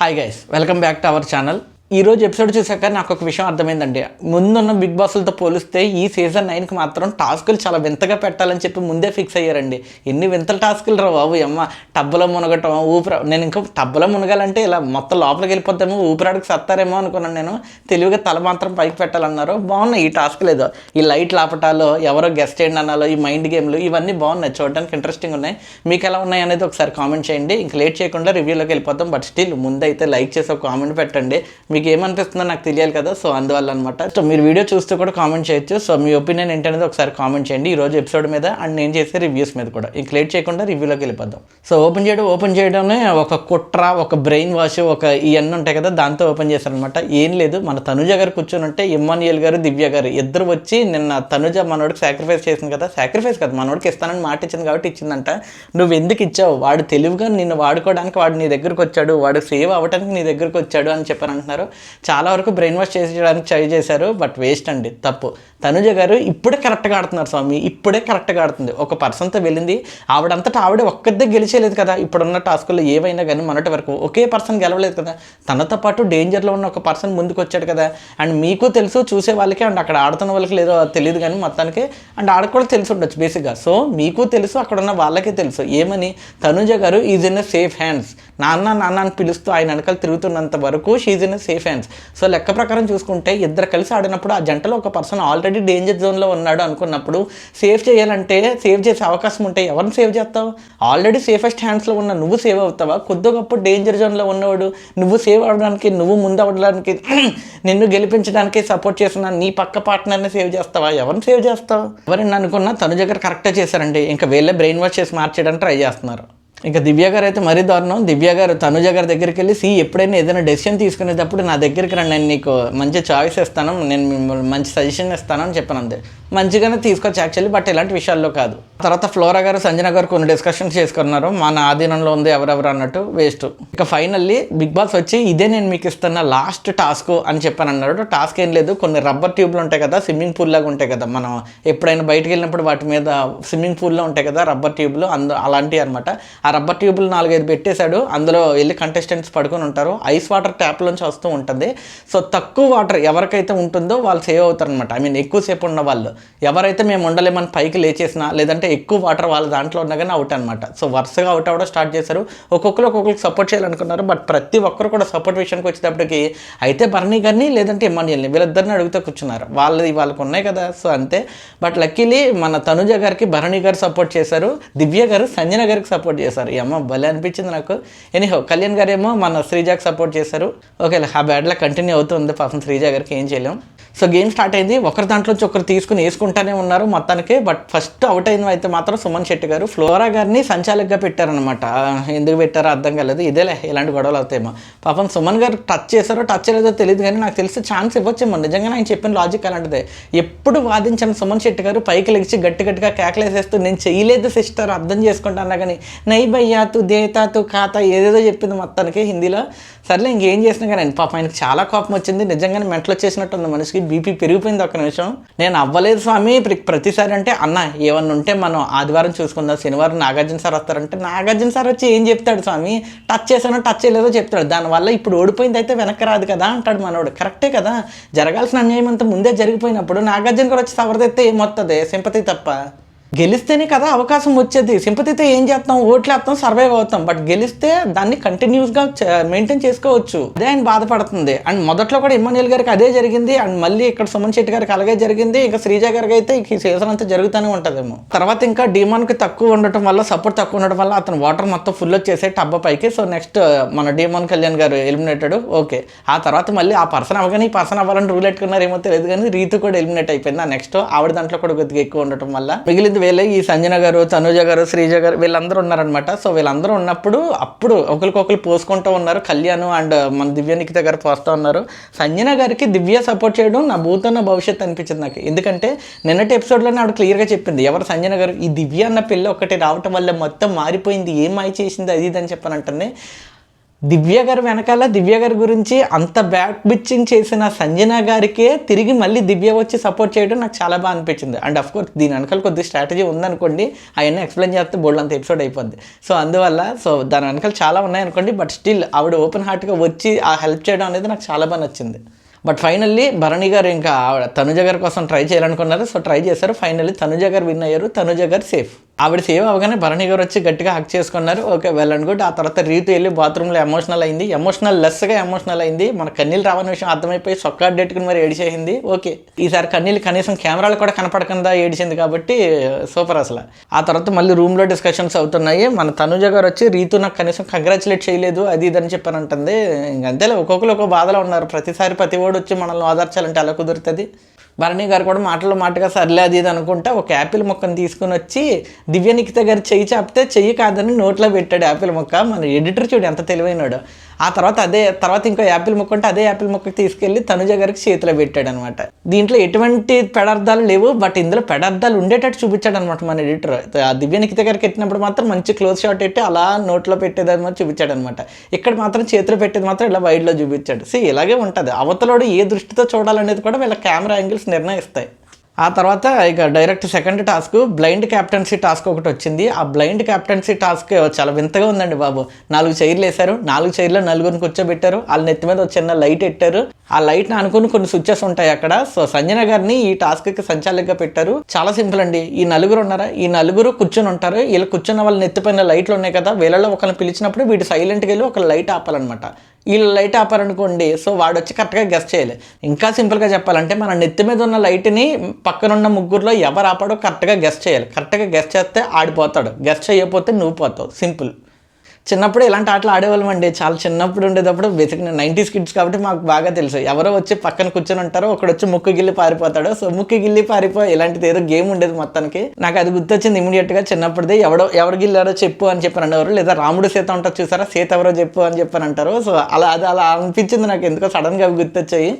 Hi guys welcome back to our channel ఈ రోజు episode చూసాక నాకు ఒక విషయం అర్థమైందండి. ముందున్న బిగ్ బాస్లతో పోలిస్తే ఈ సీజన్ నైన్కి మాత్రం టాస్కులు చాలా వింతగా పెట్టాలని చెప్పి ముందే ఫిక్స్ అయ్యారండి. ఎన్ని వింతల టాస్కులు రా బాబు అమ్మ టబ్బలో మునగటం ఊపిరి నేను ఇంకా టబ్బలో మునగాలంటే ఇలా మొత్తం లోపలికి వెళ్ళిపోతామో ఊపిరాడికి సత్తారేమో అనుకున్నాను నేను. తెలివిగా తల మాత్రం పైకి పెట్టాలన్నారు. బాగున్నాయి ఈ టాస్క్ ఏదో. ఈ లైట్ లాపటాలు ఎవరో గెస్ట్ చేయండి అనాలో ఈ మైండ్ గేమ్లు ఇవన్నీ బాగున్నాయి. చూడడానికి ఇంట్రెస్టింగ్ ఉన్నాయి. మీకు ఎలా ఉన్నాయి అనేది ఒకసారి కామెంట్ చేయండి. ఇంక లేట్ చేయకుండా రివ్యూలోకి వెళ్ళిపోతాం. బట్ స్టిల్ ముందైతే లైక్ చేసి ఒక కామెంట్ పెట్టండి. మీకు మీకు ఏమనిపిస్తుందో నాకు తెలియాలి కదా సో అందువల్ల అనమాట సో మీరు వీడియో చూస్తూ కూడా కామెంట్ చేయొచ్చు. సో మీ ఒపీనియన్ ఏంటనేది ఒకసారి కామెంట్ చేయండి. ఈ రోజు ఎపిసోడ్ మీద అండ్ నేను చేసే రివ్యూస్ మీద కూడా. ఇంక లేట్ చేయకుండా రివ్యూలోకి వెళ్ళిపోద్దాం సో ఓపెన్ చేయడం ఓపెన్ చేయడమే ఒక కుట్ర ఒక బ్రెయిన్ వాష్ ఒక ఇవన్నీ ఉంటాయి కదా దాంతో ఓపెన్ చేశారనమాట. ఏం లేదు మన తనుజ గారు కూర్చొని ఉంటే ఇమ్మాన్యుయల్ గారు దివ్య గారు ఇద్దరు వచ్చి నిన్న తనుజ మనోడికి సాక్రిఫైస్ చేసింది కదా సాక్రిఫైస్ కదా మనోడికి ఇస్తానని మాట ఇచ్చింది కాబట్టి ఇచ్చిందంట. నువ్వు ఎందుకు ఇచ్చావు? వాడు తెలివిగా నిన్ను వాడుకోవడానికి వాడు నీ దగ్గరకు వచ్చాడు వాడు సేవ్ అవ్వడానికి నీ దగ్గరకు వచ్చాడు అని చెప్పని అంటున్నారు. చాలా వరకు బ్రెయిన్ వాష్ చేసేయడానికి ట్రై చేశారు బట్ వేస్ట్ అండి తప్పు. తనుజ గారు ఇప్పుడే కరెక్ట్గా ఆడుతున్నారు స్వామి ఇప్పుడే కరెక్ట్గా ఆడుతుంది. ఒక పర్సన్తో వెళ్ళింది ఆవిడంతటా ఆవిడ ఒక్కరిదే గెలిచేయలేదు కదా ఇప్పుడున్న టాస్కుల్లో ఏవైనా కానీ మొన్నటి వరకు ఒకే పర్సన్ గెలవలేదు కదా తనతో పాటు డేంజర్లో ఉన్న ఒక పర్సన్ ముందుకు వచ్చాడు కదా అండ్ మీకు తెలుసు చూసే వాళ్ళకి అండ్ అక్కడ ఆడుతున్న వాళ్ళకి లేదో తెలియదు కానీ మొత్తానికి అండ్ ఆడ కూడా తెలిసి ఉండొచ్చు బేసిక్గా సో మీకు తెలుసు అక్కడ ఉన్న వాళ్ళకే తెలుసు. ఏమని? తనుజ గారు is in a safe hands నాన్న నాన్న అని పిలుస్తూ ఆయన వెనకాల తిరుగుతున్నంత వరకు షీజ్ ఇన్ సేఫ్ ఫ్యాన్స్ సో లెక్క ప్రకారం చూసుకుంటే ఇద్దరు కలిసి ఆడినప్పుడు ఆ జంటలో ఒక పర్సన్ ఆల్రెడీ డేంజర్ జోన్లో ఉన్నాడు అనుకున్నప్పుడు సేవ్ చేయాలంటే సేవ్ చేసే అవకాశం ఉంటే ఎవరిని సేవ్ చేస్తావు? ఆల్రెడీ సేఫెస్ట్ హ్యాండ్స్లో ఉన్న నువ్వు సేవ్ అవుతావా? కొద్ది గొప్ప డేంజర్ జోన్లో ఉన్నవాడు నువ్వు సేవ్ అవ్వడానికి నువ్వు ముందు అవ్వడానికి నిన్ను గెలిపించడానికి సపోర్ట్ చేసిన నీ పక్క పార్ట్నర్ని సేవ్ చేస్తావా? ఎవరిని సేవ్ చేస్తావు? ఎవరిని అనుకున్నా తను దగ్గర కరెక్టే చేశారండి. ఇంకా వీళ్ళే బ్రెయిన్ వాష్ చేసి మార్చేయడానికి ట్రై చేస్తున్నారు. ఇంకా దివ్య గారు అయితే మరీ దారుణం. దివ్య గారు తనుజ గారి దగ్గరికి వెళ్ళి సి ఎప్పుడైనా ఏదైనా డెసిషన్ తీసుకునేటప్పుడు నా దగ్గరికి రండి. నేను నీకు మంచి చాయిస్ ఇస్తాను. నేను మిమ్మల్ని మంచి సజెషన్ ఇస్తాను అని చెప్పాను అంతే. మంచిగానే తీసుకోవచ్చు యాక్చువల్లీ బట్ ఇలాంటి విషయాల్లో కాదు. తర్వాత ఫ్లోరా గారు సంజన గారు కొన్ని డిస్కషన్స్ చేసుకున్నారు. మన ఆధీనంలో ఉంది ఎవరెవరు అన్నట్టు వేస్ట్ ఇక ఫైనల్లీ బిగ్ బాస్ వచ్చి ఇదే నేను మీకు ఇస్తున్న లాస్ట్ టాస్క్ అని చెప్పాను అన్నాడు. టాస్క్ ఏం లేదు. కొన్ని రబ్బర్ ట్యూబ్లు ఉంటాయి కదా స్విమ్మింగ్ పూల్ లాగా ఉంటాయి కదా. మనం ఎప్పుడైనా బయటకు వెళ్ళినప్పుడు వాటి మీద స్విమ్మింగ్ పూల్లో ఉంటాయి కదా రబ్బర్ ట్యూబ్లు అందు అలాంటివి అనమాట ఆ రబ్బర్ ట్యూబ్లు నాలుగైదు పెట్టేశాడు. అందులో వెళ్ళి కంటెస్టెంట్స్ పడుకొని ఉంటారు. ఐస్ వాటర్ ట్యాప్లోంచి వస్తూ ఉంటుంది. సో తక్కువ వాటర్ ఎవరికైతే ఉంటుందో వాళ్ళు సేవ్ అవుతారు అనమాట ఐ మీన్ ఎక్కువసేపు ఉన్న వాళ్ళు. ఎవరైతే మేము ఉండలేమని పైకి లేచేసినా లేదంటే ఎక్కువ వాటర్ వాళ్ళ దాంట్లో ఉన్నా కానీ అవుట్ అనమాట సో వరుసగా అవుట్ అవ్వడం స్టార్ట్ చేశారు. ఒక్కొక్కరు ఒక్కొక్కరికి సపోర్ట్ చేయాలనుకున్నారు. బట్ ప్రతి ఒక్కరు కూడా సపోర్ట్ విషయానికి వచ్చేటప్పటికి అయితే భరణి గారిని లేదంటే ఇమ్మాన్యుల్ని వీళ్ళిద్దరిని అడుగుతూ కూర్చున్నారు. వాళ్ళది వాళ్ళకు ఉన్నాయి కదా. సో అంతే. బట్ లక్కీలీ మన తనుజ గారికి భరణి గారు సపోర్ట్ చేశారు. దివ్య గారు సంజన గారికి సపోర్ట్ చేశారు. ఈ అమ్మ భలే అనిపించింది నాకు. ఎనీహో కళ్యాణ్ గారు ఏమో మన శ్రీజాకి సపోర్ట్ చేశారు. ఓకే ఆ బ్యాడ్లా కంటిన్యూ అవుతుంది పాపం శ్రీజ గారికి ఏం చేయలేం. సో గేమ్ స్టార్ట్ అయింది. ఒకరి దాంట్లో నుంచి ఒకరు తీసుకుని వేసుకుంటానే ఉన్నారు మొత్తానికి. బట్ ఫస్ట్ అవుట్ అయిన అయితే మాత్రం సుమన్ శెట్టి గారు ఫ్లోరా గారిని సంచాలకుగా పెట్టారనమాట ఎందుకు పెట్టారో అర్థం కాలేదు. ఇదేలే ఇలాంటి గొడవలు అవుతాయేమో. పాపం సుమన్ గారు టచ్ చేశారో టచ్ చేయలేదో తెలియదు కానీ నాకు తెలిసి ఛాన్స్ ఇవ్వచ్చేమో. నిజంగా ఆయన చెప్పిన లాజిక్ అలాంటిదే. ఎప్పుడు వాదించిన సుమన్ శెట్టి గారు పైకి లెగిచి గట్టి గట్టిగా కేకలేసేస్తూ నేను చేయలేదు సిస్టర్ అర్థం చేసుకుంటాను కానీ నై భయ్యా తు దేతా తు ఖాతా ఏదేదో చెప్పింది మొత్తానికి హిందీలో. సర్లే ఇంకేం చేసినా కానీ పాపం ఆయనకి చాలా కోపం వచ్చింది. నిజంగానే మెంటలు వచ్చేసినట్టు ఉంది మనిషికి. బీపీ పెరిగిపోయింది ఒక నిమిషం. నేను అవ్వలేదు స్వామి. ప్ర- ప్రతిసారి అంటే అన్న ఏమన్నా ఉంటే మనం ఆదివారం చూసుకుందాం. శనివారం నాగార్జున సార్ వస్తారంటే నాగార్జున సార్ వచ్చి ఏం చెప్తాడు స్వామి? టచ్ చేశానో టచ్ చేయలేదో చెప్తాడు. దానివల్ల ఇప్పుడు ఓడిపోయింది అయితే వెనక్కి రాదు కదా అంటాడు మనోడు. కరెక్టే కదా. జరగాల్సిన అన్యాయం అంతా ముందే జరిగిపోయినప్పుడు నాగార్జున కూడా వచ్చి సవరదెత్తే ఏమొస్తుంది సింపతి తప్ప. గెలిస్తేనే కదా అవకాశం వచ్చేది. సింపతితో ఏం చేస్తాం? ఓట్లేస్తాం సర్వైవ్ అవుతాం. బట్ గెలిస్తే దాన్ని కంటిన్యూస్గా మెయింటైన్ చేసుకోవచ్చు. అదే ఆయన బాధపడుతుంది. అండ్ మొదట్లో కూడా ఇమ్మాన్యుల్ గారికి అదే జరిగింది. అండ్ మళ్ళీ ఇక్కడ సుమన్ శెట్టి గారికి అలాగే జరిగింది. ఇంకా శ్రీజ గారికి అయితే ఈ సీజన్ అంతా జరుగుతూనే ఉంటుందేమో. తర్వాత ఇంకా డిమాన్కి తక్కువ ఉండటం వల్ల సపోర్ట్ తక్కువ ఉండటం వల్ల అతను వాటర్ మొత్తం ఫుల్ వచ్చేసే టబ్బ పైకి. సో నెక్స్ట్ uh, మన డీమాన్ కళ్యాణ్ గారు ఎలిమినేటెడ్ ఓకే ఆ తర్వాత మళ్ళీ ఆ పర్సన్ అవగానే ఈ పర్సన్ అవ్వాలని రూల్ పెట్టుకున్నారు ఏమో తెలియదు కానీ రీతు కూడా ఎలిమినేట్ అయిపోయింది. ఆ నెక్స్ట్ ఆవిడ దాంట్లో కూడా కొద్దిగా ఎక్కువ ఉండటం వల్ల మిగిలింది వీళ్ళే ఈ సంజన గారు తనుజ గారు శ్రీజ గారు వీళ్ళందరూ ఉన్నారనమాట సో వీళ్ళందరూ ఉన్నప్పుడు అప్పుడు ఒకరికొకరు పోసుకుంటూ ఉన్నారు. కళ్యాణ్ అండ్ మన దివ్య నిఖిత గారు పోస్తూ ఉన్నారు. సంజన గారికి దివ్య సపోర్ట్ చేయడం నా భూతన్న భవిష్యత్తు అనిపించింది నాకు. ఎందుకంటే నిన్నటి ఎపిసోడ్లోనే ఆవిడ క్లియర్గా చెప్పింది ఎవరు సంజన గారు? ఈ దివ్య అన్న పిల్ల ఒకటి రావటం వల్ల మొత్తం మారిపోయింది ఏం మాయ చేసింది అది ఇది అని చెప్పానంటే దివ్య గారి వెనకాల దివ్య గారి గురించి అంత బ్యాక్ బిచ్చింగ్ చేసిన సంజన గారికే తిరిగి మళ్ళీ దివ్య వచ్చి సపోర్ట్ చేయడం నాకు చాలా బాగా అనిపించింది. అండ్ అఫ్ కోర్స్ దీని వెనకాల కొద్ది స్ట్రాటజీ ఉందనుకోండి అవన్నీ ఎక్స్ప్లెయిన్ చేస్తే బోల్డ్ అంత ఎపిసోడ్ అయిపోద్ది. సో అందువల్ల సో దాని వెనకాల చాలా ఉన్నాయనుకోండి బట్ స్టిల్ ఆవిడ ఓపెన్ హార్ట్గా వచ్చి ఆ హెల్ప్ చేయడం అనేది నాకు చాలా బాగా నచ్చింది. బట్ ఫైనల్లీ భరణి గారు ఇంకా ఆవిడ తనుజ గారి కోసం ట్రై చేయాలనుకున్నారు. సో ట్రై చేశారు. ఫైనల్లీ తనుజ గారు విన్ అయ్యారు. తనుజ గారు సేఫ్ ఆవిడ సేవ్ అవగానే భరణి గారు వచ్చి గట్టిగా హక్ చేసుకున్నారు. ఓకే వెల్ అండ్ గుడ్ ఆ తర్వాత రీతు వెళ్ళి బాత్రూంలో ఎమోషనల్ అయింది. ఎమోషనల్ లెస్గా ఎమోషనల్ అయింది. మన కన్నీళ్ళు రావని విషయం అర్థమైపోయి సొక్కా డెట్టుకుని మరి ఏడిచేసింది. ఓకే ఈసారి కన్నీళ్ళు కనీసం కెమెరాలు కూడా కనపడకుండా ఏడిచింది కాబట్టి సూపర్ అసలు. ఆ తర్వాత మళ్ళీ రూమ్లో డిస్కషన్స్ అవుతున్నాయి. మన తనుజ గారు వచ్చి రీతు నాకు కనీసం కంగ్రాచులేట్ చేయలేదు. అది ఇది అని చెప్పానంటుంది ఇంక ఒక్కొక్కరు ఒక్కో బాధలో ఉన్నారు. ప్రతిసారి ప్రతి వచ్చి మనల్ని ఓదార్చాలంటే ఎలా కుదురుతుంది. భరణి గారు కూడా మాటలు మాటగా సర్లే అది ఇది అనుకుంటా ఒక యాపిల్ మొక్కను తీసుకుని వచ్చి దివ్య నిఖిత గారు చెయ్యి చాపితే చెయ్యి కాదని నోట్లో పెట్టాడు యాపిల్ మొక్క. మన ఎడిటర్ చూడు ఎంత తెలివైనాడు. ఆ తర్వాత అదే తర్వాత ఇంకో యాపిల్ ముక్క ఉంటే అదే యాపిల్ ముక్కకి తీసుకెళ్ళి తనుజ గారికి చేతిలో పెట్టాడు అనమాట దీంట్లో ఎటువంటి పెడార్థాలు లేవు బట్ ఇందులో పెడార్థాలు ఉండేటట్టు చూపించాడు అనమాట మన ఎడిటర్. ఆ దివ్య నిఖిత గారికి ఎట్టినప్పుడు మాత్రం మంచి క్లోజ్ షాట్ పెట్టి అలా నోట్లో పెట్టేదని మాత్రం చూపించాడు అనమాట ఇక్కడ మాత్రం చేతిలో పెట్టేది మాత్రం ఇలా వైడ్లో చూపించాడు. సో ఇలాగే ఉంటుంది. అవతలోడు ఏ దృష్టితో చూడాలనేది కూడా వీళ్ళ కెమెరా యాంగిల్స్ నిర్ణయిస్తాయి. ఆ తర్వాత ఇక direct second task blind captaincy task ఒకటి వచ్చింది. ఆ బ్లైండ్ క్యాప్టెన్సీ టాస్క్ చాలా వింతగా ఉందండి బాబు. నాలుగు చైర్లు వేశారు. నాలుగు చైర్లో నలుగురిని కూర్చోబెట్టారు. వాళ్ళ నెత్తి మీద ఒక చిన్న లైట్ పెట్టారు ఆ లైట్ని అనుకుని కొన్ని స్విచ్చెస్ ఉంటాయి అక్కడ. సో సంజన గారిని ఈ టాస్క్కి సంచాలకుగా పెట్టారు. చాలా సింపుల్ అండి. ఈ నలుగురు ఉన్నారా? ఈ నలుగురు కూర్చొని ఉంటారు. వీళ్ళు కూర్చున్న వాళ్ళ నెత్తిపైన లైట్లు ఉన్నాయి కదా. వీళ్ళలో ఒకరిని పిలిచినప్పుడు వీటి సైలెంట్గా వెళ్ళి ఒక లైట్ ఆపాలన్నమాట. వీళ్ళు లైట్ ఆపారనుకోండి సో వాడు వచ్చి కరెక్ట్గా గెస్ట్ చేయాలి. ఇంకా సింపుల్గా చెప్పాలంటే మన నెత్తి మీద ఉన్న లైట్ని పక్కనున్న ముగ్గురులో ఎవరు ఆపాడో కరెక్ట్గా గెస్ట్ చేయాలి. కరెక్ట్గా గెస్ట్ చేస్తే ఆడిపోతాడు. గెస్ట్ చేయకపోతే నువ్వు పోతావు. సింపుల్ చిన్నప్పుడు ఇలాంటి ఆటలు ఆడేవాళ్ళం అండి చాలా చిన్నప్పుడు ఉండేటప్పుడు బేసిక్ నైంటీస్ కిడ్స్ కాబట్టి మాకు బాగా తెలుసు. ఎవరో వచ్చి పక్కన కూర్చొని ఉంటారో ఒకడు వచ్చి ముక్కు గిల్లి పారిపోతాడు సో ముక్కు గిల్లి పారిపో ఇలాంటిది ఏదో గేమ్ ఉండేది మొత్తానికి. నాకు అది గుర్తొచ్చింది ఇమీడియట్గా చిన్నప్పుడుదే. ఎవడో ఎవరు గిల్లారో చెప్పు అని చెప్పని అనేవారు లేదా రాముడు సీత ఉంటారు చూసారా? సీత ఎవరో చెప్పు అని చెప్పని అంటారు సో అలా అది అలా అనిపించింది నాకు. ఎందుకో సడన్గా అవి గుర్తొచ్చాయి.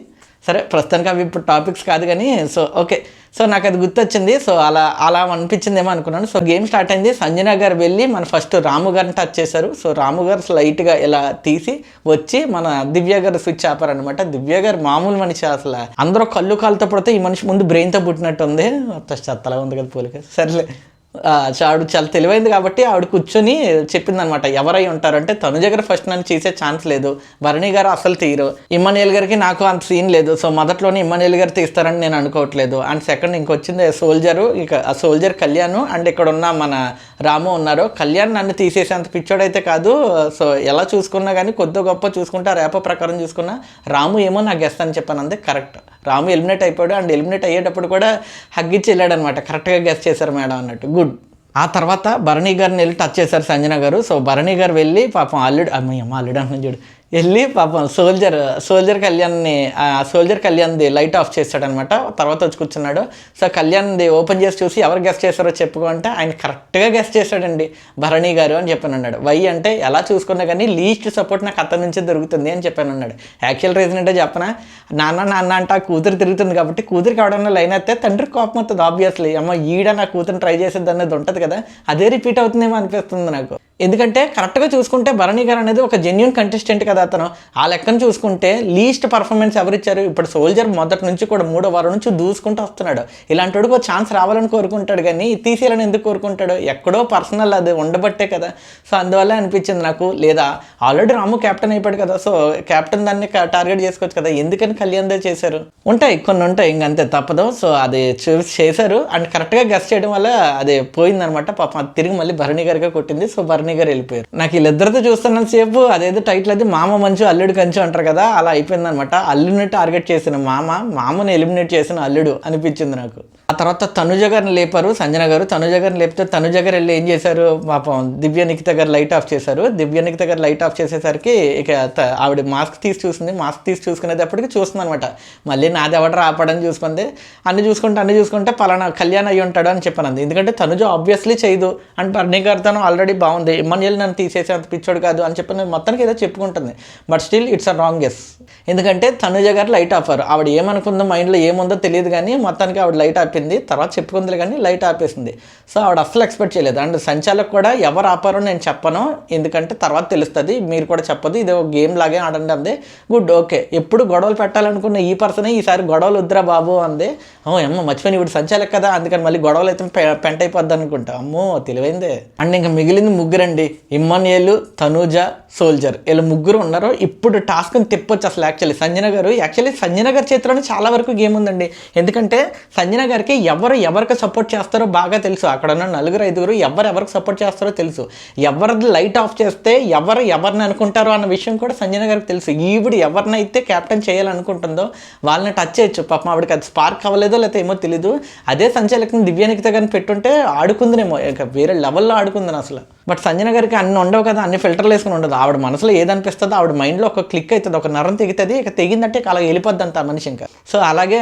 సరే ప్రస్తుతానికి అవి ఇప్పుడు టాపిక్స్ కాదు కానీ సో ఓకే సో నాకు అది గుర్తొచ్చింది. సో అలా అలా అనిపించిందేమో అనుకున్నాను. సో గేమ్ స్టార్ట్ అయింది. సంజన గారు వెళ్ళి మన ఫస్ట్ రాము గారిని టచ్ చేశారు. సో రాము గారు లైట్గా ఇలా తీసి వచ్చి మన దివ్య గారు స్విచ్ ఆపారనమాట దివ్య గారు మామూలు మనిషి అసలు. అందరూ కళ్ళు కాలుతో పడితే ఈ మనిషి ముందు బ్రెయిన్తో పుట్టినట్టు ఉంది చెత్తలా ఉంది కదా పోలిక. సర్లే. ఆవిడ చాలా తెలివైంది కాబట్టి ఆవిడ కూర్చొని చెప్పిందనమాట ఎవరై ఉంటారంటే తను తనుజ గారు ఫస్ట్ నన్ను చేసే ఛాన్స్ లేదు. భరణి గారు అసలు తీరు. ఇమ్మనేల్ గారికి నాకు అంత సీన్ లేదు. సో మొదట్లోనే ఇమ్మనేల్ గారు తీస్తారని నేను అనుకోవట్లేదు. అండ్ సెకండ్ ఇంకొచ్చింది సోల్జరు. ఇక ఆ సోల్జర్ కళ్యాణ్ అండ్ ఇక్కడ ఉన్న మన రాము ఉన్నారు. కళ్యాణ్ నన్ను తీసేసేంత పిచ్చోడైతే కాదు. సో ఎలా చూసుకున్నా కానీ కొద్ది గొప్ప చూసుకుంటా ఆ రేప ప్రకారం చూసుకున్నా రాము ఏమో నా గెస్ట్ అని చెప్పాను అంతే కరెక్ట్. రాము ఎలిమినేట్ అయిపోయాడు అండ్ ఎలిమినేట్ అయ్యేటప్పుడు కూడా హగ్గిచ్చి వెళ్ళాడనమాట. కరెక్ట్గా గెస్ట్ చేశారు మేడం అన్నట్టు. గుడ్. ఆ తర్వాత భరణి గారిని వెళ్ళి టచ్ చేశారు సంజన గారు. సో భరణి గారు వెళ్ళి పాపం అల్లుడు అమ్మ అల్లుడు అన్న చూడు. వెళ్ళి పాపం సోల్జర్ సోల్జర్ కళ్యాణ్ని సోల్జర్ కళ్యాణ్ది లైట్ ఆఫ్ చేశాడనమాట తర్వాత వచ్చి కూర్చున్నాడు. సో కళ్యాణ్ది ఓపెన్ చేసి చూసి ఎవరు గెస్ట్ చేశారో చెప్పుకోంటే ఆయన కరెక్ట్గా గెస్ట్ చేశాడండి భరణి గారు అని చెప్పాను అన్నాడు వై అంటే ఎలా చూసుకున్నా కానీ లీస్ట్ సపోర్ట్ నాకు అతని నుంచే దొరుకుతుంది అని చెప్పాను అన్నాడు యాక్చువల్ రీజన్ అంటే చెప్పనా? నాన్న నాన్న అంటే ఆ కూతురు తిరుగుతుంది కాబట్టి కూతురికి ఎవడన్నా లైన్ అయితే తండ్రి కోపం అవుతుంది ఆబ్వియస్లీ అమ్మ ఈడ నా కూతురు ట్రై చేసేది అనేది ఉంటుంది కదా. అదే రిపీట్ అవుతుందేమో అనిపిస్తుంది నాకు. ఎందుకంటే కరెక్ట్గా చూసుకుంటే భరణి గారు అనేది ఒక జెన్యున్ కంటెస్టెంట్ కదా అతను. ఆ లెక్కను చూసుకుంటే లీస్ట్ పర్ఫార్మెన్స్ ఎవరిచ్చారు? ఇప్పుడు సోల్జర్ మొదటి నుంచి కూడా మూడో వారం నుంచి దూసుకుంటూ వస్తున్నాడు. ఇలాంటి వాడికి ఒక ఛాన్స్ రావాలని కోరుకుంటాడు కానీ తీసేయాలని ఎందుకు కోరుకుంటాడు? ఎక్కడో పర్సనల్ అది ఉండబట్టే కదా. సో అందువల్ల అనిపించింది నాకు. లేదా ఆల్రెడీ రాము కెప్టెన్ అయిపోయాడు కదా. సో కెప్టెన్ దాన్ని టార్గెట్ చేసుకోవచ్చు కదా. ఎందుకని కళ్యాణ్ దే చేశారు? ఉంటాయి కొన్ని ఉంటాయి. ఇంకంతే తప్పదు. సో అది చూసి చేశారు. అండ్ కరెక్ట్గా గెస్ట్ చేయడం వల్ల అది పోయిందనమాట. పాపం అది తిరిగి మళ్ళీ భరణి గారిగా కొట్టింది. సో భరణి గారు వెళ్ళిపోయారు. నాకు వీళ్ళిద్దరితో చూస్తున్నంత సేపు అదేదో టైటిల్ అది మామ మంచు అల్లుడు కంచు అంటారు కదా అలా అయిపోయిందనమాట అల్లుడిని టార్గెట్ చేసిన మామ మామని ఎలిమినేట్ చేసిన అల్లుడు అనిపించింది నాకు. తర్వాత తనుజ గారిని లేపారు సంజన గారు. తనుజ గారిని లేపితే తనుజ గారు వెళ్ళి ఏం చేశారు? పాపం దివ్య నిఖిత గారు లైట్ ఆఫ్ చేశారు. దివ్య నిఖిత గారు లైట్ ఆఫ్ చేసేసరికి ఇక త- ఆవిడ మాస్క్ తీసి చూసింది. మాస్క్ తీసి చూసుకునేటప్పటికి చూస్తుంది అనమాట మళ్ళీ నాది ఎవడరా ఆపడని చూసుకుంది. అన్ని చూసుకుంటే అన్ని చూసుకుంటే పలానా కళ్యాణ్ అయ్యి ఉంటాడు అని చెప్పాను ఎందుకంటే తనుజ ఆబ్వియస్లీ చేయదు. అండ్ బర్నీ గారితోనూ ఆల్రెడీ బాగుంది. ఇమ్మనియల్ నన్ను తీసేసి అంత పిచ్చోడు కాదు అని చెప్పి మొత్తానికి ఏదో చెప్పుకుంటుంది. But still it's a wrong guess ఎందుకంటే తనుజ గారు లైట్ ఆఫర్ ఆవిడ ఏమనుకుందో మైండ్లో ఏముందో తెలియదు కానీ మొత్తానికి ఆవిడ లైట్ ఆపింది అయిపోయింది తర్వాత చెప్పుకుంది కానీ లైట్ ఆపేసింది. సో ఆవిడ అస్సలు ఎక్స్పెక్ట్ చేయలేదు. అండ్ సంచాలకు కూడా ఎవరు ఆపారో నేను చెప్పను. ఎందుకంటే తర్వాత తెలుస్తుంది మీరు కూడా చెప్పదు. ఇది ఒక గేమ్ లాగే ఆడండి అంది. Good okay. ఎప్పుడు గొడవలు పెట్టాలనుకున్న ఈ పర్సనే ఈసారి గొడవలు వద్దురా బాబు అంది. ఓ అమ్మ మర్చిపోయిన ఇప్పుడు సంచాలక్ కదా అందుకని మళ్ళీ గొడవలు అయితే పె- పెంట అయిపోద్ది అనుకుంటా. అమ్మో తెలివైందే. అండ్ ఇంకా మిగిలింది ముగ్గురండి. ఇమ్మనియలు తనూజ సోల్జర్. వీళ్ళు ముగ్గురు ఉన్నారు. ఇప్పుడు టాస్క్ని తిప్పొచ్చు అసలు యాక్చువల్లీ సంజన గారు యాక్చువల్లీ సంజన గారి చేతిలోనే చాలా వరకు గేమ్ ఉందండి. ఎందుకంటే సంజన గారికి ఎవరు ఎవరికి సపోర్ట్ చేస్తారో బాగా తెలుసు. అక్కడ ఉన్న నలుగురు ఐదుగురు ఎవరు ఎవరికి సపోర్ట్ చేస్తారో తెలుసు. ఎవరిది లైట్ ఆఫ్ చేస్తే ఎవరు ఎవరిని అనుకుంటారో అన్న విషయం కూడా సంజన గారికి తెలుసు. ఈవిడ ఎవరినైతే క్యాప్టెన్ చేయాలనుకుంటుందో వాళ్ళని టచ్ చేయొచ్చు. పాపం ఆవిడకి అది స్పార్క్ అవ్వలేదో లేకపోతే ఏమో తెలీదు. అదే సంచలకం దివ్యానికి కానీ పెట్టుంటే ఆడుకుందినేమో. ఇక వేరే లెవెల్లో ఆడుకుందని అసలు. బట్ సంజన గారికి అన్ని ఉండవు కదా అన్ని ఫిల్టర్లు వేసుకుని ఉండదు. ఆవిడ మనసులో ఏదనిపిస్తుందో ఆవిడ మైండ్లో ఒక క్లిక్ అవుతుంది ఒక నరం తెగుతుంది ఇక తెగిందంటే అలా వెళ్ళిపోద్ది అంత మనిషి ఇంకా. సో అలాగే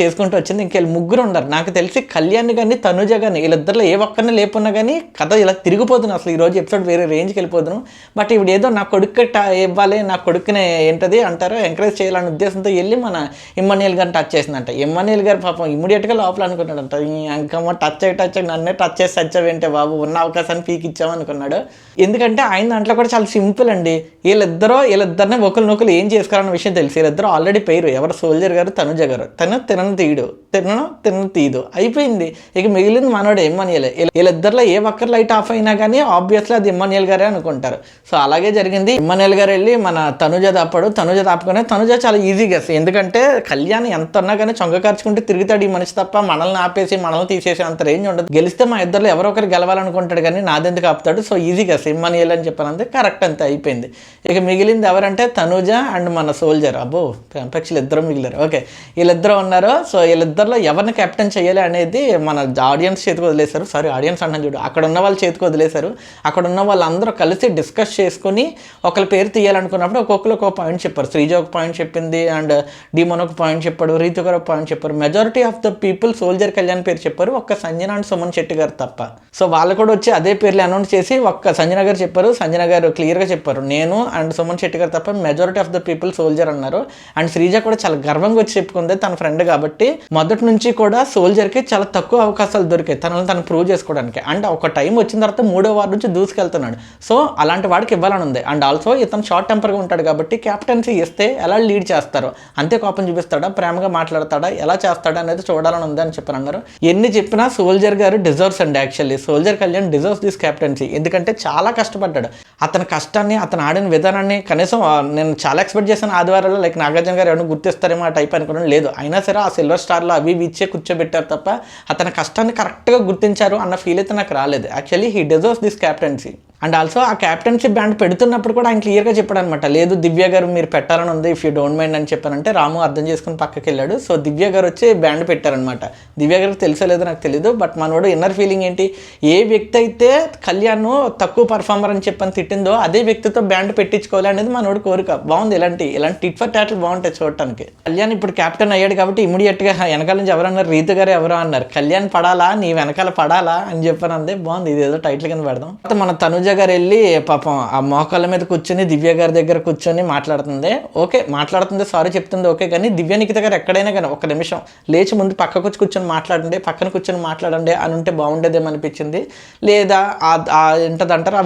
చేసుకుంటూ వచ్చింది. ఇంకెళ్ళి ముగ్గురు ఉన్నారు. నాకు తెలిసి కళ్యాణ్ కానీ తనుజ కానీ వీళ్ళిద్దరిలో ఏ ఒక్కరిని లేపున్నా కానీ కథ ఇలా తిరిగిపోతుంది. అసలు ఈ రోజు ఎపిసోడ్ వేరే రేంజ్కి వెళ్ళిపోదును. బట్ ఇప్పుడు ఏదో నా కొడుకు ఇవ్వాలి నా కొడుకునే ఏంటది అంటారో. ఎంకరేజ్ చేయాలనే ఉద్దేశంతో వెళ్ళి మన ఇమ్మనియల్ గారిని టచ్ చేసిందంట. ఇమ్మనియల్ గారు పాపం ఇమ్మీడియట్గా లోపల అనుకున్నాడంట. ఇంకా టచ్ అయ్యి టచ్ అయ్యి నన్నే టచ్ చేసి చచ్చావేంటే బాబు ఉన్న అవకాశాన్ని పీకిచ్చావని అనుకున్నాడు ఎందుకంటే ఆయన దాంట్లో కూడా చాలా సింపుల్ అండి. వీళ్ళిద్దరూ వీళ్ళిద్దరిని ఒకరినొకరు ఏం చేసుకోవాలన్న విషయం తెలుసు. వీళ్ళిద్దరూ ఆల్రెడీ పేరు ఎవరు సోల్జర్ గారు తనుజ గారు. తను తినను తీయడు తినను తినను తీయదు అయిపోయింది. ఇక మిగిలింది మనోడు ఎమ్మనియలే వీళ్ళిద్దరిలో ఏ ఒక్కరు లైట్ ఆఫ్ అయినా కానీ ఆబ్వియస్లీ అది ఇమ్మనియల్ గారే అనుకుంటారు. సో అలాగే జరిగింది. ఇమ్మనియల్ గారు వెళ్ళి మన తనుజ దాపాడు. తనుజ దాపుకొని తనుజ చాలా ఈజీగా ఎందుకంటే కళ్యాణ్ ఎంత ఉన్నా కానీ చొంగ ఖర్చుకుంటే తిరుగుతాడు ఈ మనిషి తప్ప. మనల్ని ఆపేసి మనల్ని తీసేసి అంత రేంజ్ ఉండదు. గెలిస్తే మా ఇద్దరు ఎవరో ఒకరు గెలవాలనుకుంటాడు కానీ నాదెందుకు ఆపుతాడు? సో ఈజీగా ఇమ్మనియల్ అని చెప్పనంది కరెక్ట్ అంతే అయిపోయింది. ఇక మిగిలింది ఎవరంటే తనూజ అండ్ మన సోల్జర్. అబ్బో పెంపక్షులు ఇద్దరు మిగిలారు. ఓకే వీళ్ళిద్దరు ఉన్నారు. సో వీళ్ళిద్దరిలో ఎవరిని కెప్టెన్ చేయాలి అనేది మన ఆడియన్స్ చేతికి వదిలేశారు. సారీ ఆడియన్స్ అన్నాను చూడు అక్కడ ఉన్న వాళ్ళ చేతికి వదిలేశారు. అక్కడ ఉన్న వాళ్ళందరూ కలిసి డిస్కస్ చేసుకుని ఒకరి పేరు తీయాలనుకున్నప్పుడు ఒక్కొక్కరు ఒక పాయింట్ చెప్పారు. శ్రీజ ఒక పాయింట్ చెప్పింది అండ్ డిమోన్ ఒక పాయింట్ చెప్పాడు. రీతు గారు ఒక పాయింట్ చెప్పారు. Majority of the people soldier Kalyan పేరు చెప్పారు. ఒక్క సంజన అండ్ సుమన్ శెట్టి గారు తప్ప. సో వాళ్ళు కూడా వచ్చి అదే పేర్లు అనౌన్స్ చేసి ఒక్క సంజన గారు చెప్పారు సంజన గారు క్లియర్గా చెప్పారు. నేను అండ్ సుమన్ శెట్టి గారు తప్ప majority of the people soldier అన్నారు. అండ్ శ్రీజ కూడా చాలా గర్వంగా వచ్చి చెప్పుకుంది తన ఫ్రెండ్ కాబట్టి. మొదటి నుంచి కూడా సోల్జర్కి చాలా తక్కువ అవకాశాలు దొరికాయి తనని తను ప్రూవ్ చేసుకోవడానికి. అండ్ ఒక టైం వచ్చిన తర్వాత మూడో వార్డు నుంచి దూసుకెళ్తున్నాడు. సో అలాంటి వాడికి ఇవ్వాలని ఉంది. అండ్ ఆల్సో ఇతను షార్ట్ టెంపర్గా ఉంటాడు కాబట్టి క్యాప్టెన్సీ ఇస్తే ఎలా లీడ్ చేస్తారు? అంతే కోపం చూపిస్తాడా? ప్రేమగా మాట్లాడతాడా? ఎలా చేస్తాడా అనేది చూడాలని ఉంది అని చెప్పారు అన్నారు. ఎన్ని చెప్పినా సోల్జర్ గారు డిజర్వ్స్ అండి actually soldier Kalyan deserves this captaincy ఎందుకంటే చాలా కష్టపడ్డాడు. అతని కష్టాన్ని అతను ఆడిన విధానాన్ని కనీసం నేను చాలా ఎక్స్పెక్ట్ చేశాను ఆదివారాల్లో లైక్ నాగార్జున గారు ఎవరైనా గుర్తిస్తారేమో ఆ టైప్ అనుకోవడం లేదు అయినా సరే ఆ సిల్వర్ స్టార్లో అవి ఇచ్చే కూర్చోబెట్టారు తప్ప అతని కష్టాన్ని కరెక్ట్గా గుర్తించారు అన్న ఫీల్ అయితే నాకు రాలేదు. Actually he deserves this captaincy and also ఆ క్యాప్టెన్షిప్ బ్యాండ్ పెడుతున్నప్పుడు కూడా ఆయన క్లియర్గా చెప్పాడు అనమాట లేదు దివ్య గారు మీరు పెట్టాలని ఉంది ఇఫ్ యూ డోంట్ మైండ్ అని చెప్పానంటే రాము అర్థం చేసుకుని పక్కకి వెళ్ళాడు సో దివ్య గారు వచ్చి బ్యాండ్ పెట్టారనమాట దివ్య గారికి తెలుసో నాకు తెలియదు బట్ మనోడు ఇన్నర్ ఫీలింగ్ ఏంటి? ఏ వ్యక్తి అయితే కళ్యాణ్ తక్కువ పర్ఫార్మర్ అని చెప్పని తిట్టిందో అదే వ్యక్తితో బ్యాండ్ పెట్టించుకోవాలి అనేది మనోడు కోరిక. బాగుంది ఇలాంటి ఇలాంటి టిట్ ఫర్ టాటిల్ బాగుంటాయి చూడటానికి. కళ్యాణ్ ఇప్పుడు క్యాప్టెన్ అయ్యాడు కాబట్టి ఇమీడియట్గా వెనకాల నుంచి ఎవరన్నారు రీతు గారు ఎవరో అన్నారు కళ్యాణ్ పడాలా? నీ వెనకాల పడాలా? అని చెప్పాను అందే బాగుంది ఇది ఏదో టైటిల్ కింద పెడదాం. మన తనుజ గారు వెళ్ళి పాపం ఆ మోకాళ్ళ మీద కూర్చొని దివ్య గారి దగ్గర కూర్చొని మాట్లాడుతుంది. ఓకే మాట్లాడుతుంది సారీ చెప్తుంది ఓకే కానీ దివ్య నిఖిత గారు ఎక్కడైనా కానీ ఒక నిమిషం లేచి ముందు పక్కకు వచ్చి కూర్చొని మాట్లాడండి పక్కన కూర్చొని మాట్లాడండి అని ఉంటే బాగుండేదేమో అనిపించింది లేదా ఆ- ఆ ఏంటదంటారు ఆ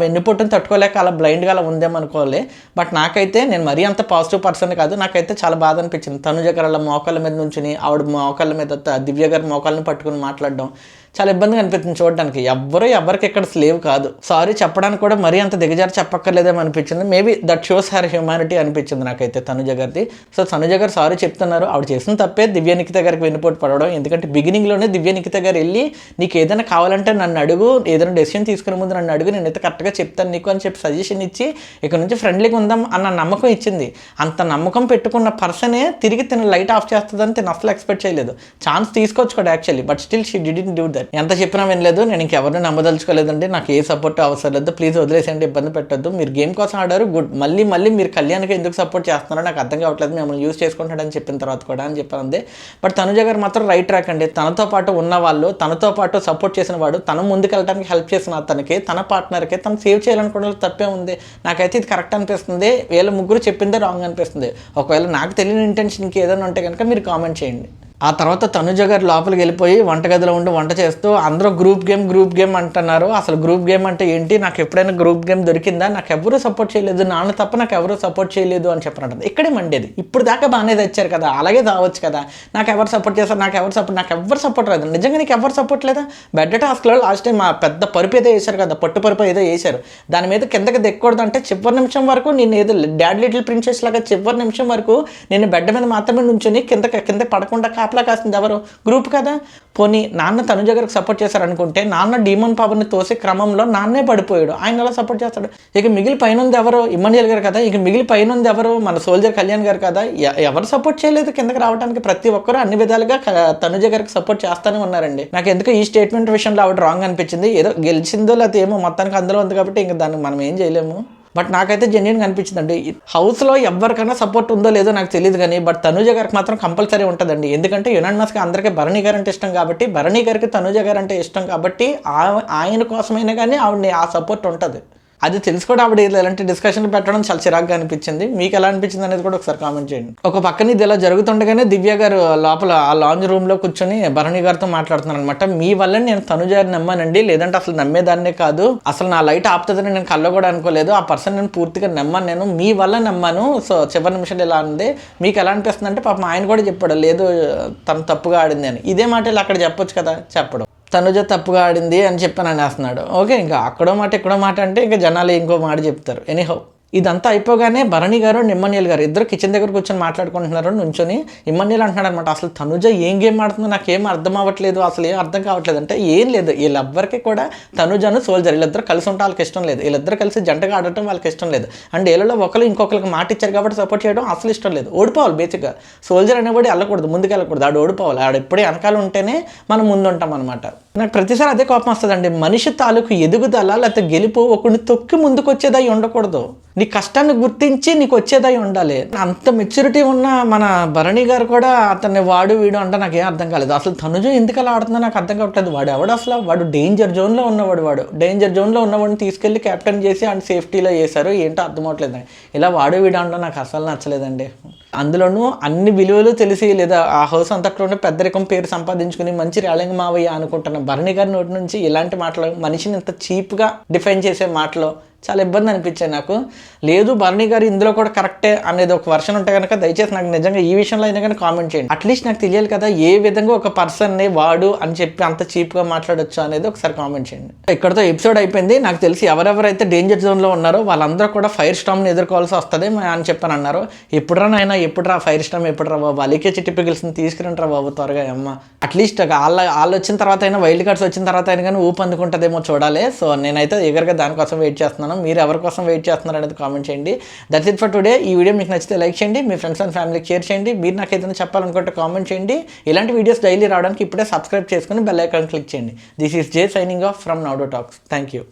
తట్టుకోలేక అలా బ్లైండ్గా అలా ఉందేమనుకోవాలి. బట్ నాకైతే నేను మరీ అంత పాజిటివ్ పర్సన్ కాదు నాకైతే చాలా బాధ అనిపించింది. తనుజ గారు అలా మోకాళ్ళ మీద నుంచుని ఆవిడ మోకాళ్ళ మీద దివ్య గారి మోకాళ్ళని పట్టుకుని మాట్లాడడం. చాలా ఇబ్బందిగా అనిపించింది చూడడానికి. ఎవ్వరూ ఎవరికి ఇక్కడ స్లేవ్ కాదు. సారీ చెప్పడానికి కూడా మరీ అంత దిగజారి చెప్పక్కర్లేదేమో అనిపించింది. Maybe that shows her humanity అనిపించింది నాకైతే తనుజ గారిది. సో తనుజ గారు సారీ చెప్తున్నారు. ఆవిడ చేసిన తప్పే దివ్య నిఖిత గారికి వెన్నుపోటు పడడం ఎందుకంటే బిగినింగ్లోనే దివ్య నిఖిత గారు వెళ్ళి నీకు ఏదైనా కావాలంటే నన్ను అడుగు. ఏదైనా డెసిషన్ తీసుకునే ముందు నన్ను అడుగు. నేనైతే కరెక్ట్గా చెప్తాను నీకు అని చెప్పి సజెషన్ ఇచ్చి ఇక్కడ నుంచి ఫ్రెండ్లీగా ఉందాం అన్న నమ్మకం ఇచ్చింది. అంత నమ్మకం పెట్టుకున్న పర్సనే తిరిగి తిన లైట్ ఆఫ్ చేస్తుందని తిన అసలు ఎక్స్పెక్ట్ చేయలేదు. ఛాన్స్ తీసుకోవచ్చు కూడా actually but still she didn't do that ఎంత చెప్పినా వినలేదు నేను ఇంకెవరిని నమ్మదలుచుకోలేదండి. నాకు ఏ సపోర్ట్ అవసరం లేదు. ప్లీజ్ వదిలేసేయండి ఇబ్బంది పెట్టద్దు. మీరు గేమ్ కోసం ఆడారు గుడ్. మళ్ళీ మళ్ళీ మీరు కళ్యాణ్కి ఎందుకు సపోర్ట్ చేస్తున్నారో నాకు అర్థం కావట్లేదు. మిమ్మల్ని యూస్ చేసుకుంటాడని చెప్పిన తర్వాత కూడా అని చెప్పాను బట్ తనుజ గారు మాత్రం రైట్ ట్రాక్ అండి. తనతో పాటు ఉన్న వాళ్ళు తనతో పాటు సపోర్ట్ చేసిన వాడు తన ముందుకెళ్ళడానికి హెల్ప్ చేసిన అతనికి తన పార్ట్నర్కి తను సేవ్ చేయాలనుకోవడం తప్పే ఉంది. నాకైతే ఇది కరెక్ట్ అనిపిస్తుంది. వీళ్ళ ముగ్గురు చెప్పిందే రాంగ్ అనిపిస్తుంది. ఒకవేళ నాకు తెలియని ఇంటెన్షన్కి ఏదైనా ఉంటే కనుక మీరు కామెంట్ చేయండి. ఆ తర్వాత తనుజ గారు లోపలికి వెళ్ళిపోయి వంటగదిలో ఉండి వంట చేస్తూ అందరూ గ్రూప్ గేమ్ గ్రూప్ గేమ్ అంటున్నారు. అసలు గ్రూప్ గేమ్ అంటే ఏంటి? నాకు ఎప్పుడైనా గ్రూప్ గేమ్ దొరికిందా? నాకు ఎవరూ సపోర్ట్ చేయలేదు. నాన్న తప్ప నాకు ఎవరూ సపోర్ట్ చేయలేదు అని చెప్పినట్టు ఇక్కడే మండేది. ఇప్పుడు దాకా బాగానే తెచ్చారు కదా. అలాగే తావచ్చు కదా. నాకు ఎవరు సపోర్ట్ చేస్తారు? నాకు ఎవరు సపోర్ట్ నాకు ఎవరు సపోర్ట్ లేదు నిజంగా నీకు ఎవరు సపోర్ట్ లేదా? బెడ్ టాస్క్లో లాస్ట్ టైం మా పెద్ద పరుపు ఏదో వేశారు కదా. పట్టు పరుపు ఏదో వేశారు. దాని మీద కిందకి దిక్కకూడదు అంటే చివరి నిమిషం వరకు నేను ఏదో డాడ్ లిటిల్ ప్రిన్సెస్ లాగా చివరి నిమిషం వరకు నేను బెడ్ మీద మాత్రమే నుంచొని కింద కింద పడకుండా కాపలా కాస్తుంది ఎవరు? గ్రూప్ కదా? పోనీ నాన్న తనుజ గారికి సపోర్ట్ చేశారనుకుంటే నాన్న డీమన్ పవర్ని తోసే క్రమంలో నాన్నే పడిపోయాడు. ఆయన ఎలా సపోర్ట్ చేస్తాడు? ఇక మిగిలి పైన ఉంది ఎవరు? ఇమ్మనియల్ గారు కదా? ఇక మిగిలి పైన ఉంది ఎవరు? మన సోల్జర్ కళ్యాణ్ గారు కదా? ఎవరు సపోర్ట్ చేయలేదు కిందకి రావడానికి? ప్రతి ఒక్కరు అన్ని విధాలుగా తనుజ గారికి సపోర్ట్ చేస్తానే ఉన్నారండి. నాకు ఎందుకు ఈ స్టేట్మెంట్ విషయంలో ఆవిడ రాంగ్ అనిపించింది. ఏదో గెలిచిందో లేకపోతే ఏమో మొత్తానికి అందులో ఉంది కాబట్టి ఇంకా దాన్ని మనం ఏం చేయలేము. బట్ నాకైతే జెన్యున్గా అనిపించిందండి. హౌస్లో ఎవరికైనా సపోర్ట్ ఉందో లేదో నాకు తెలియదు కానీ బట్ తనుజ గారికి మాత్రం కంపల్సరీ ఉంటుందండి. ఎందుకంటే యునానిమస్గా అందరికీ భరణి గారు అంటే ఇష్టం కాబట్టి భరణి గారికి తనుజ గారు అంటే ఇష్టం కాబట్టి ఆ- ఆయన కోసమైనా కానీ ఆవిడని ఆ సపోర్ట్ ఉంటుంది. అది తెలుసు కూడా ఆవిడ ఇలాంటి డిస్కషన్ పెట్టడం చాలా చిరాగ్గా అనిపించింది. మీకు ఎలా అనిపించింది అనేది కూడా ఒకసారి కామెంట్ చేయండి. ఒక పక్కన ఇది ఇలా జరుగుతుండగానే దివ్య గారు లోపల ఆ లాంజ్ రూమ్లో కూర్చొని భరణి గారితో మాట్లాడుతున్నాను అనమాట మీ వల్ల నేను తనుజారి నమ్మానండి. లేదంటే అసలు నమ్మేదాన్నే కాదు. అసలు నా లైట్ ఆపుతుందని నేను కళ్ళ కూడా అనుకోలేదు. ఆ పర్సన్ నేను పూర్తిగా నమ్మాను. నేను మీ వల్ల నమ్మాను. సో చివరి నిమిషాలు ఇలా ఉంది మీకు ఎలా అనిపిస్తుంది అంటే పాపం ఆయన కూడా చెప్పాడు లేదు తను తప్పుగా ఆడింది అని. ఇదే మాట ఇలా అక్కడ చెప్పొచ్చు కదా చెప్పడం. తనుజ తప్పుగా ఆడింది అని చెప్పి అనేస్తున్నాడు ఓకే ఇంకా అక్కడో మాట ఇక్కడో మాట అంటే ఇంకా జనాలు ఇంకో మాట చెప్తారు. ఎనీహౌ ఇదంతా అయిపోగానే భరణి గారు నిమ్మన్యల్ గారు ఇద్దరు కిచెన్ దగ్గర కూర్చొని మాట్లాడుకుంటున్నారు నుంచొని ఇమ్మనియల్ అంటున్నాడు అనమాట అసలు తనుజ ఏం గేమ్ ఆడుతుందో నాకు ఏం అర్థం అవ్వట్లేదు అసలు ఏం అర్థం కావట్లేదు అంటే ఏం లేదు. వీళ్ళెవ్వరికి కూడా తనుజను సోల్జర్ వీళ్ళిద్దరు కలిసి ఉంటే వాళ్ళకి ఇష్టం లేదు. వీళ్ళిద్దరు కలిసి జంటగా ఆడటం వాళ్ళకి ఇష్టం లేదు. అండ్ వీళ్ళలో ఒకరు ఇంకొకరికి మాట ఇచ్చారు కాబట్టి సపోర్ట్ చేయడం అసలు ఇష్టం లేదు. ఓడిపోవాలి బేసిక్గా సోల్జర్ అనేవాడు వెళ్ళకూడదు ముందుకు వెళ్ళకూడదు. ఆడు ఓడిపోవాలి. ఆడు ఎప్పుడే వెనకాల ఉంటేనే మనం ముందు ఉంటాం అనమాట నాకు ప్రతిసారి అదే కోపం వస్తుందండి. మనిషి తాలూకు ఎదుగుదల లేకపోతే గెలుపు ఒకరిని తొక్కి ముందుకు వచ్చేదై ఉండకూడదు. నీ కష్టాన్ని గుర్తించి నీకు వచ్చేదై ఉండాలి. అంత మెచ్యూరిటీ ఉన్న మన భరణి గారు కూడా అతన్ని వాడు వీడు అంటే నాకు ఏం అర్థం కాలేదు. అసలు తనుజు ఎందుకు అలా ఆడుతుందో నాకు అర్థం కావట్లేదు. వాడు ఎవడు అసలు? వాడు డేంజర్ జోన్లో ఉన్నవాడు వాడు. డేంజర్ జోన్లో ఉన్నవాడిని తీసుకెళ్ళి కెప్టెన్ చేసి అండ్ సేఫ్టీలో చేశారు ఏంటో అర్థం అవట్లేదు ఇలా వాడు వీడు అంటే నాకు అసలు నచ్చలేదండి. అందులోనూ అన్ని విలువలు తెలిసి లేదా ఆ హౌస్ అంతట్లోనే పెద్దరికం పేరు సంపాదించుకుని మంచి రేళంగి మావయ్య అనుకుంటున్న భరణి గారి నోటి నుంచి ఇలాంటి మాటలు మనిషిని ఇంత చీప్గా డిఫైన్ చేసే మాటలు చాలా ఇబ్బంది అనిపించాయి నాకు. లేదు భరణి గారు ఇందులో కూడా కరెక్టే అనేది ఒక వర్షన్ ఉంటే కనుక దయచేసి నాకు నిజంగా ఈ విషయంలో అయినా కానీ కామెంట్ చేయండి. అట్లీస్ట్ నాకు తెలియాలి కదా ఏ విధంగా ఒక పర్సన్ని వాడు అని చెప్పి అంత చీప్గా మాట్లాడొచ్చు అనేది ఒకసారి కామెంట్ చేయండి. ఇక్కడతో ఎపిసోడ్ అయిపోయింది. నాకు తెలిసి ఎవరెవరైతే డేంజర్ జోన్లో ఉన్నారో వాళ్ళందరూ కూడా ఫైర్ స్టామ్ని ఎదుర్కోవాల్సి వస్తుంది అని చెప్పని అన్నారు. ఎప్పుడైనా నాయన ఎప్పుడురా ఫైర్ స్టామ్ ఎప్పుడురా బాబు? అలికే చిట్టి పిగిల్స్ని తీసుకురంటారా బాబు త్వరగా అమ్మ. అట్లీస్ట్ వాళ్ళ వాళ్ళు వచ్చిన తర్వాత అయినా వైల్డ్ కార్డ్స్ వచ్చిన తర్వాత అయినా కానీ ఊపు అందుకుంటుందేమో చూడాలి. సో నేనైతే ఎగరగా దానికోసం వెయిట్ చేస్తున్నాను. మీరు ఎవరి కోసం వెయిట్ చేస్తున్నారు అనేది కామెంట్ చేయండి. దట్స్ ఇట్ ఫర్ టుడే ఈ వీడియో మీకు నచ్చితే లైక్ చేయండి. మీ ఫ్రెండ్స్ అండ్ ఫ్యామిలీకి షేర్ చేయండి. మీరు నాకు ఏదైనా చెప్పాలనుకుంటే కామెంట్ చేయండి. ఇలాంటి వీడియోస్ డైలీ రావడానికి ఇప్పుడే సబ్స్క్రైబ్ చేసుకుని బెల్ ఐకాన్ క్లిక్ చేయండి. This is J signing off from నౌడో talks thank you